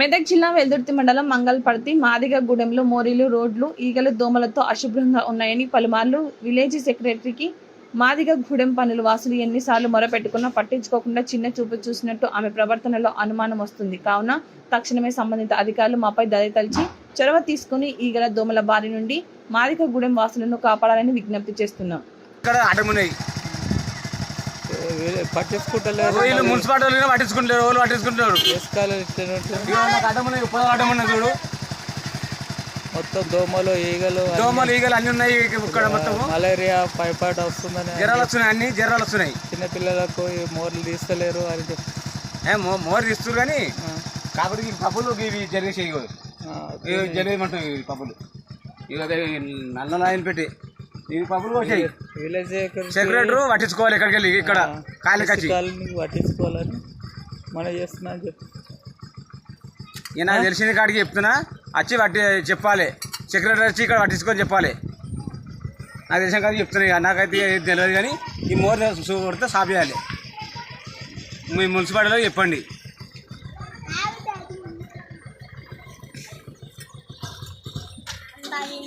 మెదక్ జిల్లా వెల్దుర్తి మండలం మంగళపర్తి మాదిగగూడెంలో మోరీలు రోడ్లు ఈగలు దోమలతో అశుభ్రంగా ఉన్నాయని పలుమార్లు విలేజ్ సెక్రటరీకి మాదిగగూడెం పనులు వాసులు ఎన్నిసార్లు మొరపెట్టుకున్నా పట్టించుకోకుండా చిన్న చూపు చూసినట్టు ఆమె ప్రవర్తనలో అనుమానం వస్తుంది. కావున తక్షణమే సంబంధిత అధికారులు మాపై దయ తలిచి చొరవ తీసుకుని ఈగల దోమల బారి నుండి మాదిగగూడెం వాసులను కాపాడాలని విజ్ఞప్తి చేస్తున్నాం. పట్టించుకుంటలేరు. వీళ్ళు మున్సిపాలిటీ వాళ్ళు పట్టించుకుంటారు వాళ్ళు పట్టించుకుంటారు ఇసుకలు చూడు. మొత్తం దోమలు ఈగలు దోమలు ఈగలు అన్ని ఉన్నాయి ఇక్కడ మొత్తం మలేరియా పైపాట్ వస్తుందని జ్వరాలు వస్తున్నాయి అన్ని జ్వరాలు వస్తున్నాయి. చిన్న పిల్లలకు మోర్లు తీస్తలేరు అని చెప్పి. మోరు తీస్తారు కానీ కాబట్టి ఈ పప్పులు ఇవి జరిగే చేయకూడదు జరిగేమంటాం ఈ పప్పులు? ఇక నల్ల నాయన పెట్టి ఇవి పప్పులు సెక్రటరీ పట్టించుకోవాలి ఇక్కడికి వెళ్ళి? ఇక్కడ ఇసుకల్ని పట్టించుకోవాలని మనం చేస్తున్నా అని చెప్పి. ఇక నాకు తెలిసిన కాడికి చెప్తున్నా. వచ్చి పట్టి చెప్పాలి. సెక్రటరీ వచ్చి ఇక్కడ పట్టించుకొని చెప్పాలి. నాకు తెలిసిన కాడికి చెప్తున్నా ఇక. నాకైతే ఏది తెలియదు కానీ ఈ మోర్ కొడితే సాఫ్ చేయాలి. మీ మున్సిపాలిటీలో చెప్పండి. ఏం